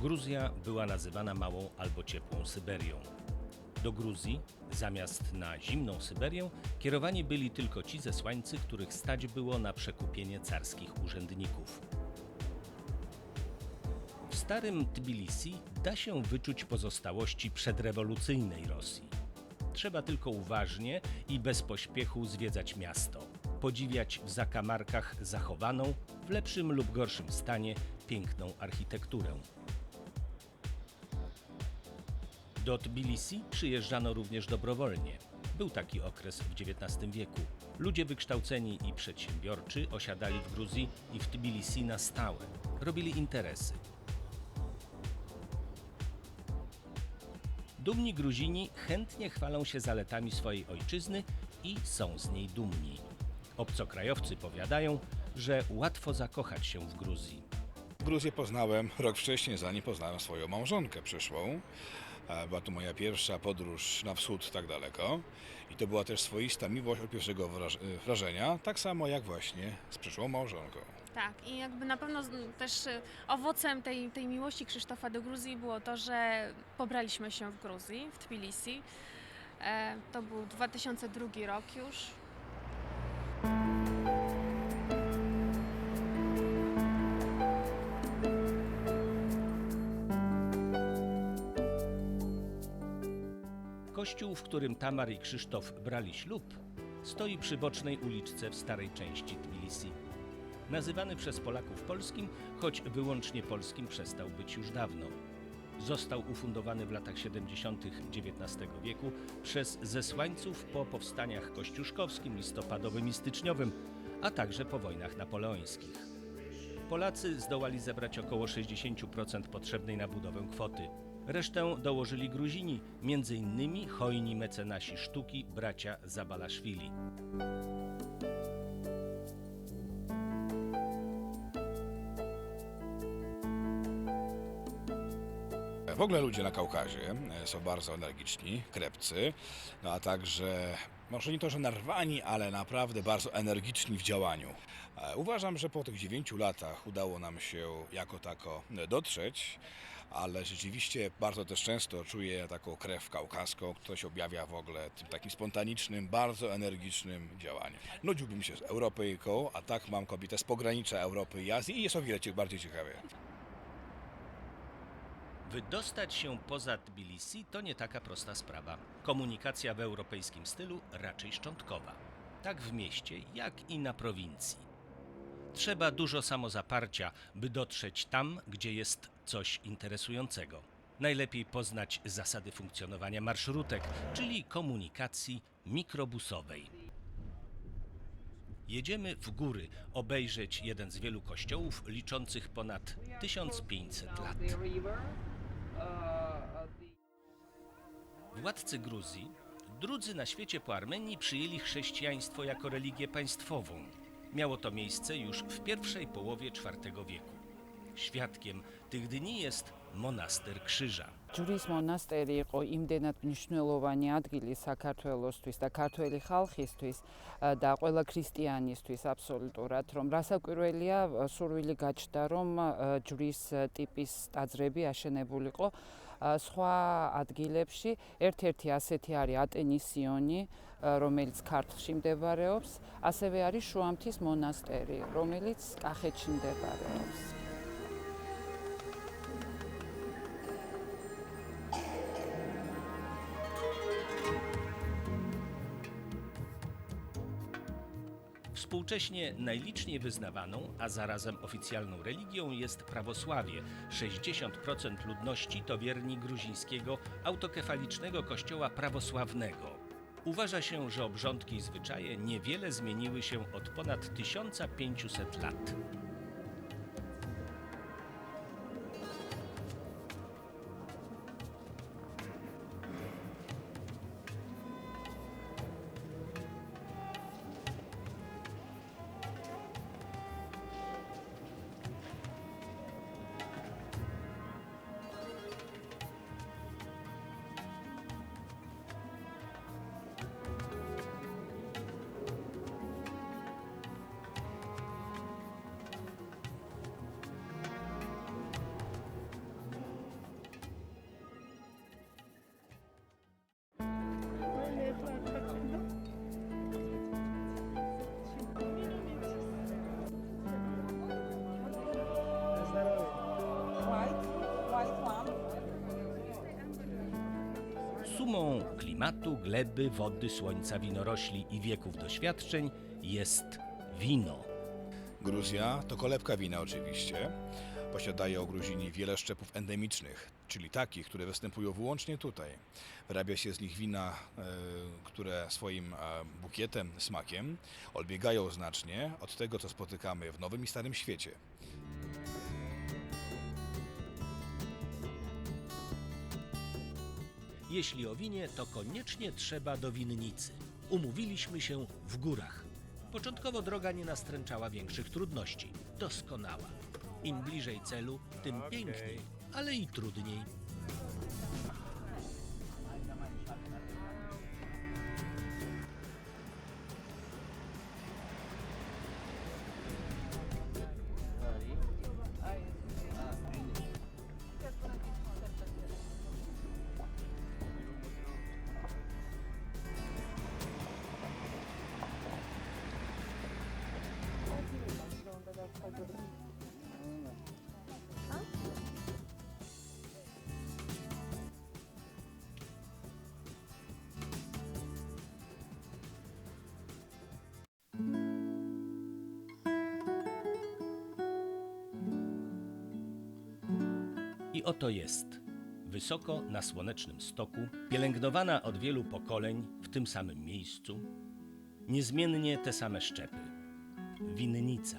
Gruzja była nazywana małą albo ciepłą Syberią. Do Gruzji, zamiast na zimną Syberię, kierowani byli tylko ci zesłańcy, których stać było na przekupienie carskich urzędników. W starym Tbilisi da się wyczuć pozostałości przedrewolucyjnej Rosji. Trzeba tylko uważnie i bez pośpiechu zwiedzać miasto, podziwiać w zakamarkach zachowaną, w lepszym lub gorszym stanie, piękną architekturę. Do Tbilisi przyjeżdżano również dobrowolnie. Był taki okres w XIX wieku. Ludzie wykształceni i przedsiębiorczy osiadali w Gruzji i w Tbilisi na stałe. Robili interesy. Dumni Gruzini chętnie chwalą się zaletami swojej ojczyzny i są z niej dumni. Obcokrajowcy powiadają, że łatwo zakochać się w Gruzji. Gruzję poznałem rok wcześniej, zanim poznałem swoją małżonkę przyszłą. Była to moja pierwsza podróż na wschód tak daleko i to była też swoista miłość od pierwszego e, wrażenia, tak samo jak właśnie z przyszłą małżonką. Tak, i jakby na pewno też y, owocem tej, tej miłości Krzysztofa do Gruzji było to, że pobraliśmy się w Gruzji, w Tbilisi. E, to był 2002 rok już. Kościół, w którym Tamar i Krzysztof brali ślub, stoi przy bocznej uliczce w starej części Tbilisi. Nazywany przez Polaków polskim, choć wyłącznie polskim przestał być już dawno. Został ufundowany w latach 70. XIX wieku przez zesłańców po powstaniach kościuszkowskim, listopadowym i styczniowym, a także po wojnach napoleońskich. Polacy zdołali zebrać około 60% potrzebnej na budowę kwoty. Resztę dołożyli Gruzini, innymi hojni mecenasi sztuki bracia Zabalaszwili. W ogóle ludzie na Kaukazie e, są bardzo energiczni, krepcy, no a także może nie to, że narwani, ale naprawdę bardzo energiczni w działaniu. E, Uważam, że po tych dziewięciu latach udało nam się jako tako dotrzeć, ale rzeczywiście bardzo też często czuję taką krew kaukaską, która się objawia w ogóle tym takim spontanicznym, bardzo energicznym działaniu. Nudziłbym się z Europejką, a tak mam kobietę z pogranicza Europy i Azji i jest o wiele bardziej ciekawie. Wydostać się poza Tbilisi to nie taka prosta sprawa. Komunikacja w europejskim stylu raczej szczątkowa. Tak w mieście, jak i na prowincji. Trzeba dużo samozaparcia, by dotrzeć tam, gdzie jest coś interesującego. Najlepiej poznać zasady funkcjonowania marszrutek, czyli komunikacji mikrobusowej. Jedziemy w góry obejrzeć jeden z wielu kościołów liczących ponad 1500 lat. Władcy Gruzji, drudzy na świecie po Armenii, przyjęli chrześcijaństwo jako religię państwową. Miało to miejsce już w pierwszej połowie IV wieku. Świadkiem tych dni jest monaster Krzyża. ჯვრის მონასტერი იყო იმდენად მნიშვნელოვანი ადგილი საქართველოსთვის და ქართველი ხალხისთვის და ყველა ქრისტიანისთვის აბსოლუტურად, რომ რასაკვირველია სურვილი გაჩნდა, რომ ჯვრის ტიპის ტაძრები აშენებულიყო სხვა ადგილებში. ერთ-ერთი ასეთი არის ატენის სიონი, ა, რომელიც ქართლში მდებარეობს, ასევე არის შუამთის მონასტერი, რომელიც კახეთში მდებარეობს. Współcześnie najliczniej wyznawaną, a zarazem oficjalną religią jest prawosławie. 60% ludności to wierni gruzińskiego autokefalicznego kościoła prawosławnego. Uważa się, że obrządki i zwyczaje niewiele zmieniły się od ponad 1500 lat. Klimatu, gleby, wody, słońca, winorośli i wieków doświadczeń jest wino. Gruzja to kolebka wina oczywiście. Posiadaje o Gruzini wiele szczepów endemicznych, czyli takich, które występują wyłącznie tutaj. Wyrabia się z nich wina, e, które swoim e, bukietem, smakiem odbiegają znacznie od tego, co spotykamy w Nowym i Starym Świecie. Jeśli o winie, to koniecznie trzeba do winnicy. Umówiliśmy się w górach. Początkowo droga nie nastręczała większych trudności. Doskonała. Im bliżej celu, tym piękniej, ale i trudniej. I oto jest. Wysoko na słonecznym stoku, pielęgnowana od wielu pokoleń w tym samym miejscu, niezmiennie te same szczepy. Winnica.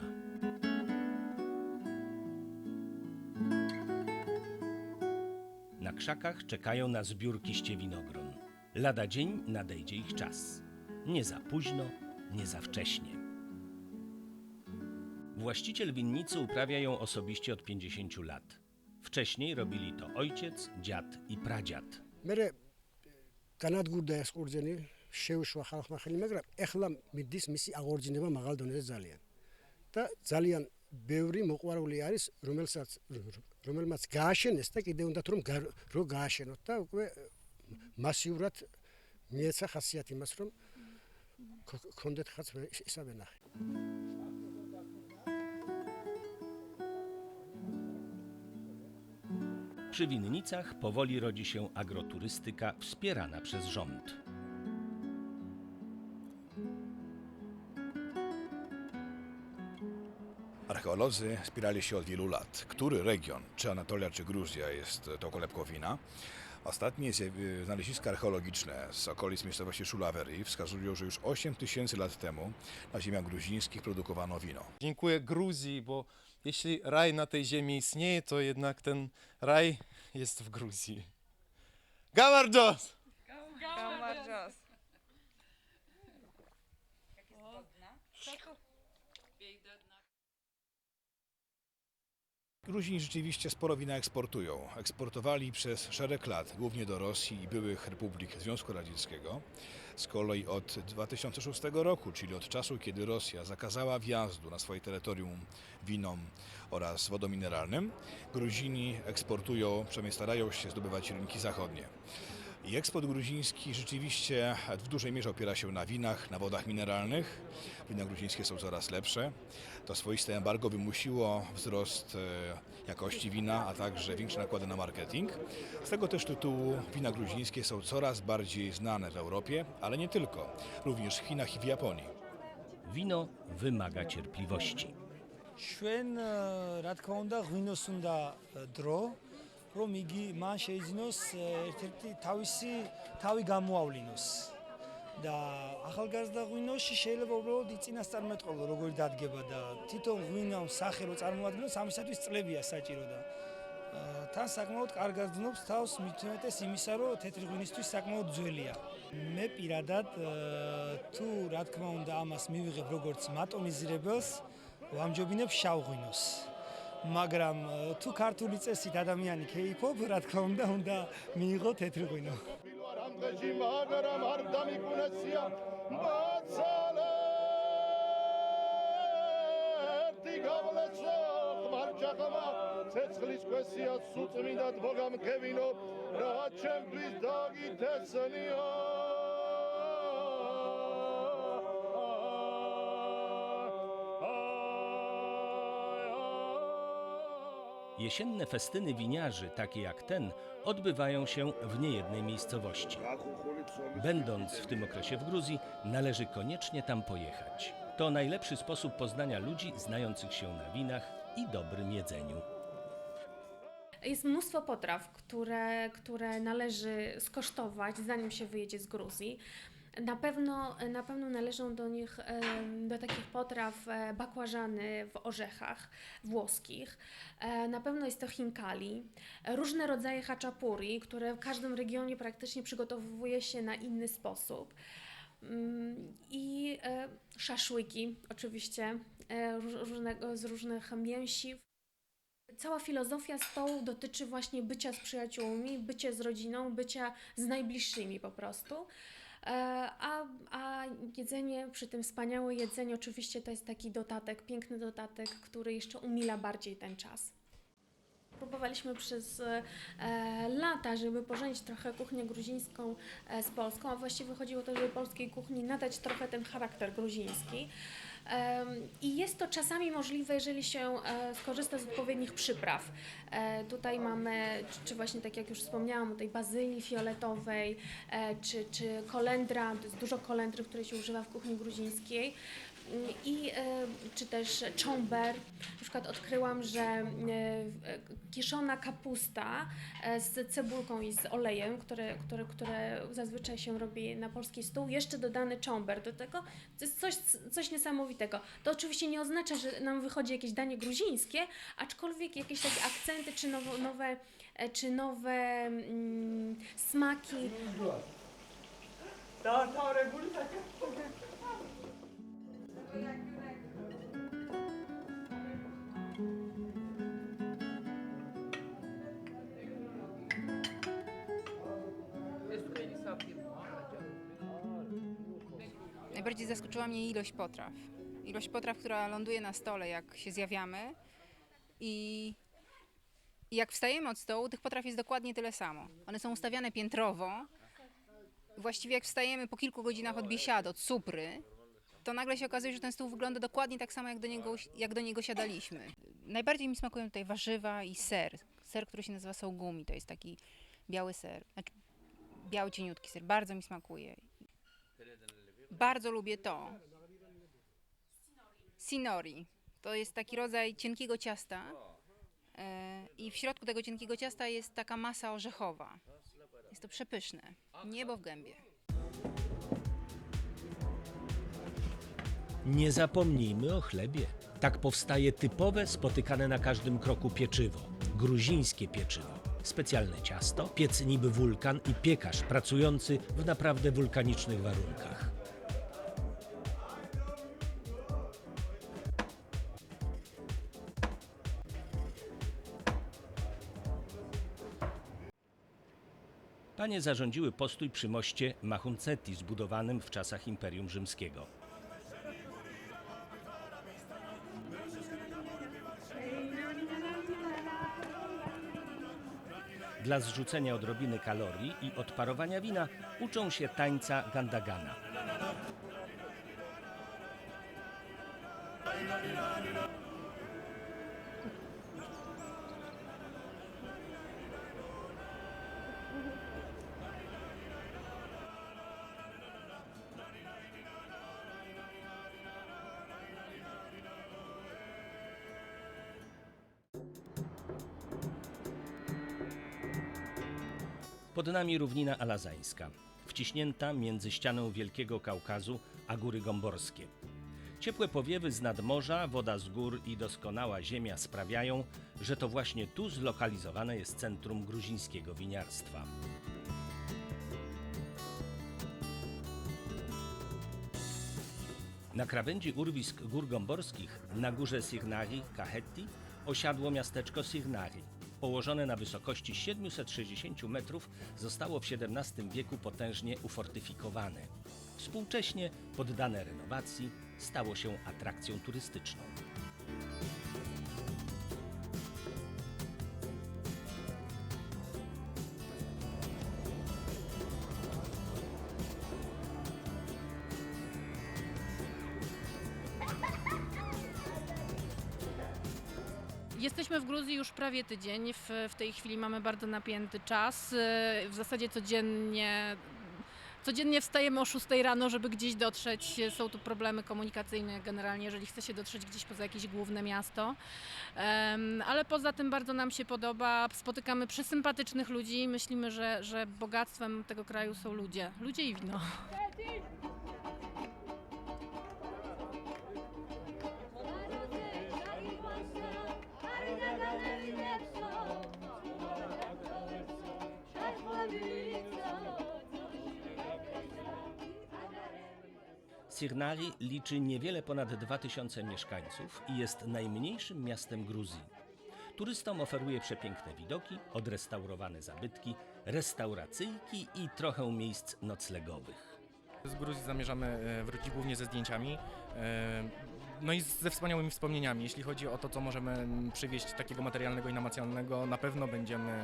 Na krzakach czekają na zbiór kiście winogron. Lada dzień nadejdzie ich czas. Nie za późno, nie za wcześnie. Właściciel winnicy uprawia ją osobiście od 50 lat. Wcześniej robili to ojciec, dziad i pradziad. მერე განადგურდა ეს ყურძენი შეუშვა ხალხმა ხელი მაგრამ ეხლა მიდის მისი აღორძინება მაღალ დონეზე ძალიან და ძალიან ბევრი მოყვარული არის რომელსაც რომელმაც გააშენეს და კიდე უნდათ რომ რო გააშენოთ და უკვე მასიურად მიეცა ხასიათი იმას რომ ქონდეთ ხაც მე Przy winnicach powoli rodzi się agroturystyka wspierana przez rząd. Archeolodzy spierali się od wielu lat, który region, czy Anatolia, czy Gruzja jest tą kolebką wina. Ostatnie y, znaleziska archeologiczne z okolic miejscowości Szulawery wskazują, że już 8 tysięcy lat temu na ziemiach gruzińskich produkowano wino. Dziękuję Gruzji, bo jeśli raj na tej ziemi istnieje, to jednak ten raj jest w Gruzji. Gamardos! Gamardos! Gruzini rzeczywiście sporo wina eksportują. Eksportowali przez szereg lat, głównie do Rosji i byłych republik Związku Radzieckiego. Z kolei od 2006 roku, czyli od czasu, kiedy Rosja zakazała wjazdu na swoje terytorium winom oraz wodą mineralnym, Gruzini eksportują, przynajmniej starają się zdobywać rynki zachodnie. I eksport gruziński rzeczywiście w dużej mierze opiera się na winach, na wodach mineralnych. Wina gruzińskie są coraz lepsze. To swoiste embargo wymusiło wzrost e, jakości wina, a także większe nakłady na marketing. Z tego też tytułu wina gruzińskie są coraz bardziej znane w Europie, ale nie tylko, również w Chinach i w Japonii. Wino wymaga cierpliwości. Şuen e, ratkanda huynosunda e, dro რომ იგი მან შეიძინოს ერთ-ერთი თავისი თავი გამოავლინოს. და ახალგაზრდა ღვინოში შეიძლება უბრალოდ იწინასწარმეტყველო როგორი დადგება და თვითონ ღვინამ სახელო წარმოადგენოს ამისათვის წლებია საჭირო და თან საკმაოდ კარგად გძნობს თავს მithumetes იმისა, რომ თეთრი ღვინისთვის საკმაოდ ძველია. მე პირადად თუ რა თქმა უნდა ამას მივიღებ როგორც მატონიზირებელს, ვამჯობინებ შავ ღვინოს. მაგრამ თუ ქართული წესით ადამიანი ქეიფობ რა თქმა უნდა უნდა მიიღო თეთრი ღვინო რამღეჯი მაგრამ არ დამიკუნესია მაცალე ერთი გავლეცო ხმარჯახმა ცეცხლის ქვესია სუწმინდად მოგამ ქევინო რა ჩემთვის დაგითესნიო Jesienne festyny winiarzy, takie jak ten, odbywają się w niejednej miejscowości. Będąc w tym okresie w Gruzji, należy koniecznie tam pojechać. To najlepszy sposób poznania ludzi znających się na winach i dobrym jedzeniu. Jest mnóstwo potraw, które, które należy skosztować, zanim się wyjedzie z Gruzji. Na pewno, na pewno należą do nich, do takich potraw e, bakłażany w orzechach włoskich. E, Na pewno jest to chinkali, e, różne rodzaje haczapuri, które w każdym regionie praktycznie przygotowuje się na inny sposób. Mm, I e, szaszłyki, oczywiście, róż- różnego, z różnych mięsiw. Cała filozofia stołu dotyczy właśnie bycia z przyjaciółmi, bycia z rodziną, bycia z najbliższymi po prostu. E, A, a jedzenie, przy tym wspaniałe jedzenie, oczywiście to jest taki dodatek, piękny dodatek, który jeszcze umila bardziej ten czas. Próbowaliśmy przez e, lata, żeby pożenić trochę kuchnię gruzińską e, z polską, a właściwie chodziło to, żeby polskiej kuchni nadać trochę ten charakter gruziński. I jest to czasami możliwe, jeżeli się e, skorzysta z odpowiednich przypraw. E, Tutaj mamy, czy- właśnie tak jak już wspomniałam, tej bazylii fioletowej, e, czy, czy kolendra, to jest dużo kolendry, które się używa w kuchni gruzińskiej. I e, czy też czomber. Na przykład odkryłam, że e, kiszona kapusta e, z cebulką i z olejem, które, które, które zazwyczaj się robi na polski stół, jeszcze dodany czomber do tego, to jest coś, coś niesamowitego. To oczywiście nie oznacza, że nam wychodzi jakieś danie gruzińskie, aczkolwiek jakieś takie akcenty czy nowe, e, czy nowe mm, smaki Najbardziej zaskoczyła mnie ilość potraw. Ilość potraw, która ląduje na stole, jak się zjawiamy. I jak wstajemy od stołu, tych potraw jest dokładnie tyle samo. One są ustawiane piętrowo. Właściwie jak wstajemy po kilku godzinach od biesiady, od supry, to nagle się okazuje, że ten stół wygląda dokładnie tak samo, jak do niego, jak do niego siadaliśmy. Najbardziej mi smakują tutaj warzywa i ser. Ser, który się nazywa sołgumi, to jest taki biały ser. Znaczy, biały cieniutki ser. Bardzo mi smakuje. Bardzo lubię to. Sinori. To jest taki rodzaj cienkiego ciasta. E, I w środku tego cienkiego ciasta jest taka masa orzechowa. Jest to przepyszne. Niebo w gębie. Nie zapomnijmy o chlebie. Tak powstaje typowe, spotykane na każdym kroku pieczywo. Gruzińskie pieczywo. Specjalne ciasto, piec niby wulkan i piekarz pracujący w naprawdę wulkanicznych warunkach. Panie zarządziły postój przy moście Mahuncetti zbudowanym w czasach Imperium Rzymskiego. Dla zrzucenia odrobiny kalorii i odparowania wina uczą się tańca gandagana. Pod nami równina alazańska, wciśnięta między ścianą Wielkiego Kaukazu a góry gomborskie. Ciepłe powiewy z nadmorza, woda z gór i doskonała ziemia sprawiają, że to właśnie tu zlokalizowane jest centrum gruzińskiego winiarstwa. Na krawędzi urwisk gór gomborskich, na górze Signari, Kahetti, osiadło miasteczko Signari. Położone na wysokości 760 metrów, zostało w XVII wieku potężnie ufortyfikowane. Współcześnie, poddane renowacji, stało się atrakcją turystyczną. Już prawie tydzień. W, w tej chwili mamy bardzo napięty czas. E, W zasadzie codziennie. Codziennie wstajemy o 6 rano, żeby gdzieś dotrzeć. Są tu problemy komunikacyjne generalnie, jeżeli chce się dotrzeć gdzieś poza jakieś główne miasto. Ale poza tym bardzo nam się podoba. Spotykamy przesympatycznych ludzi. Myślimy, że, że bogactwem tego kraju są ludzie. Ludzie i wino. Sirnari liczy niewiele ponad 2000 mieszkańców i jest najmniejszym miastem Gruzji. Turystom oferuje przepiękne widoki, odrestaurowane zabytki, restauracyjki i trochę miejsc noclegowych. Z Gruzji zamierzamy e, wrócić głównie ze zdjęciami. No i ze wspaniałymi wspomnieniami. Jeśli chodzi o to, co możemy mm, przywieźć takiego materialnego i namacalnego, na pewno będziemy, e,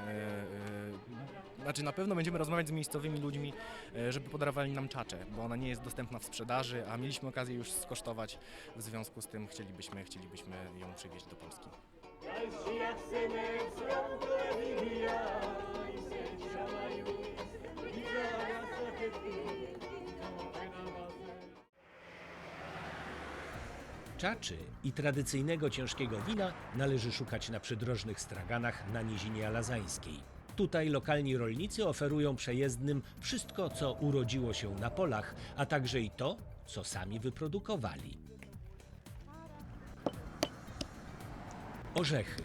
e, znaczy na pewno będziemy rozmawiać z miejscowymi ludźmi, e, żeby podarowali nam czaczę, bo ona nie jest dostępna w sprzedaży, a mieliśmy okazję już skosztować. W związku z tym chcielibyśmy, chcielibyśmy ją przywieźć do Polski. Czaczy i tradycyjnego ciężkiego wina należy szukać na przydrożnych straganach na Nizinie Alazańskiej. Tutaj lokalni rolnicy oferują przejezdnym wszystko, co urodziło się na polach, a także i to, co sami wyprodukowali. Orzechy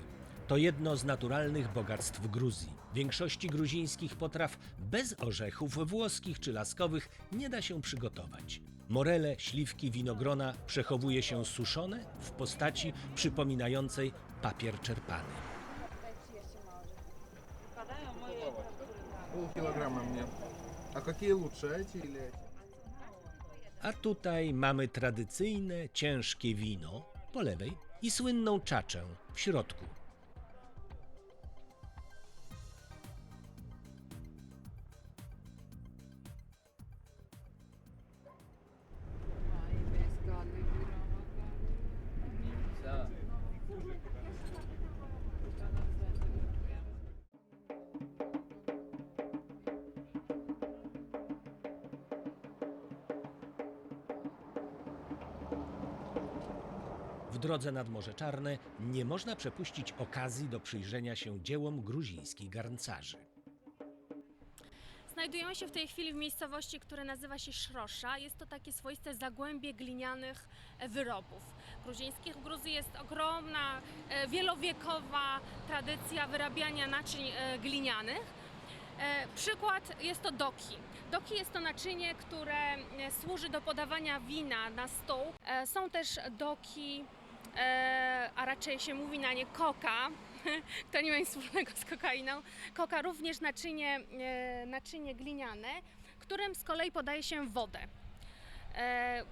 to jedno z naturalnych bogactw Gruzji. Większości gruzińskich potraw bez orzechów włoskich czy laskowych nie da się przygotować. Morele, śliwki, winogrona przechowuje się suszone w postaci przypominającej papier czerpany. Полкилограмма мне. А какие лучше, эти или эти? A tutaj mamy tradycyjne, ciężkie wino po lewej i słynną czaczę w środku. Drodze nad Morze Czarne nie można przepuścić okazji do przyjrzenia się dziełom gruzińskich garncarzy. Znajdujemy się w tej chwili w miejscowości, która nazywa się Szrosza. Jest to takie swoiste zagłębie glinianych e, wyrobów gruzińskich. W Gruzji jest ogromna, e, wielowiekowa tradycja wyrabiania naczyń e, glinianych. Przykład jest to doki. Doki jest to naczynie, które służy do podawania wina na stół. Są też doki, a raczej się mówi na nie koka, to nie ma nic wspólnego z kokainą. Koka również naczynie, e, naczynie gliniane, którym z kolei podaje się wodę. E,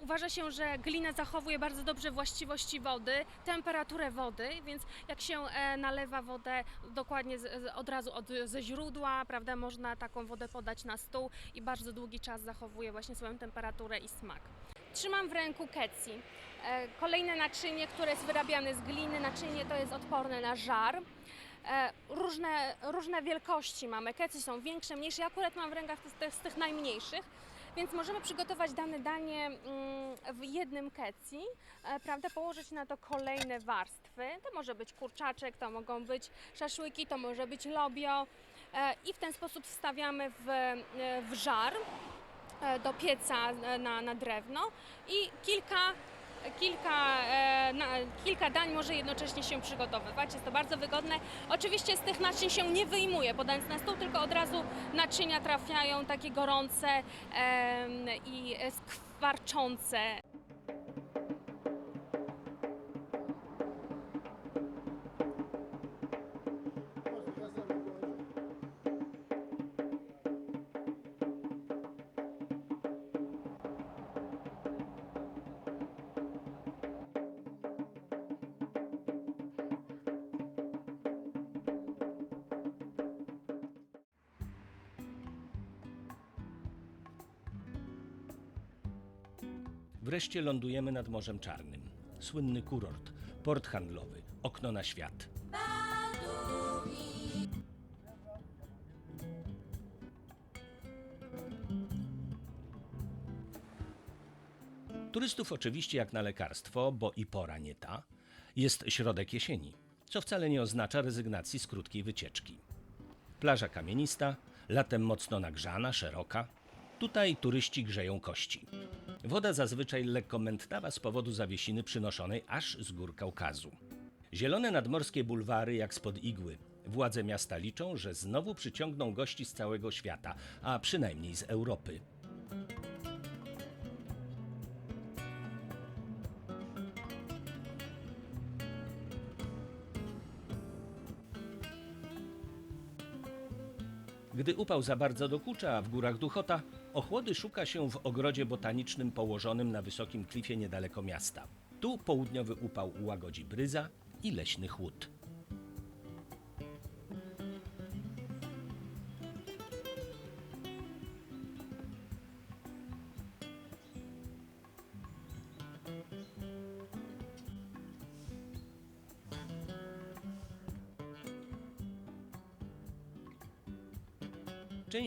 Uważa się, że glina zachowuje bardzo dobrze właściwości wody, temperaturę wody, więc jak się e, nalewa wodę dokładnie z, od razu od, ze źródła, prawda, można taką wodę podać na stół i bardzo długi czas zachowuje właśnie swoją temperaturę i smak. Trzymam w ręku keci. E, Kolejne naczynie, które jest wyrabiane z gliny, naczynie to jest odporne na żar. E, Różne, różne wielkości mamy. Kecy są większe, mniejsze. Ja akurat mam w rękach z tych, najmniejszych. Więc możemy przygotować dane danie mm, w jednym keci, e, prawda, położyć na to kolejne warstwy. To może być kurczaczek, to mogą być szaszłyki, to może być lobio i w ten sposób wstawiamy w, w żar do pieca e, na, na drewno i kilka, kilka, e, na, kilka dań może jednocześnie się przygotowywać. Jest to bardzo wygodne. Oczywiście z tych naczyń się nie wyjmuje podając na stół, tylko od razu naczynia trafiają takie gorące i skwarczące. Wreszcie lądujemy nad Morzem Czarnym. Słynny kurort, port handlowy, okno na świat. Turystów oczywiście jak na lekarstwo, bo i pora nie ta, jest środek jesieni, co wcale nie oznacza rezygnacji z krótkiej wycieczki. Plaża kamienista, latem mocno nagrzana, szeroka. Tutaj turyści grzeją kości. Woda zazwyczaj lekko mętnawa z powodu zawiesiny przynoszonej aż z gór Kaukazu. Zielone nadmorskie bulwary jak spod igły. Władze miasta liczą, że znowu przyciągną gości z całego świata, a przynajmniej z Europy. Gdy upał za bardzo dokucza, a w górach duchota, ochłody szuka się w ogrodzie botanicznym położonym na wysokim klifie niedaleko miasta. Tu południowy upał łagodzi bryza i leśny chłód.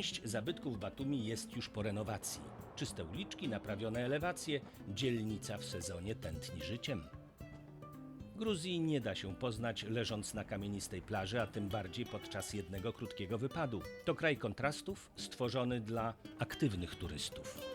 Część zabytków Batumi jest już po renowacji. Czyste uliczki, naprawione elewacje, dzielnica w sezonie tętni życiem. Gruzji nie da się poznać leżąc na kamienistej plaży, a tym bardziej podczas jednego krótkiego wypadu. To kraj kontrastów stworzony dla aktywnych turystów.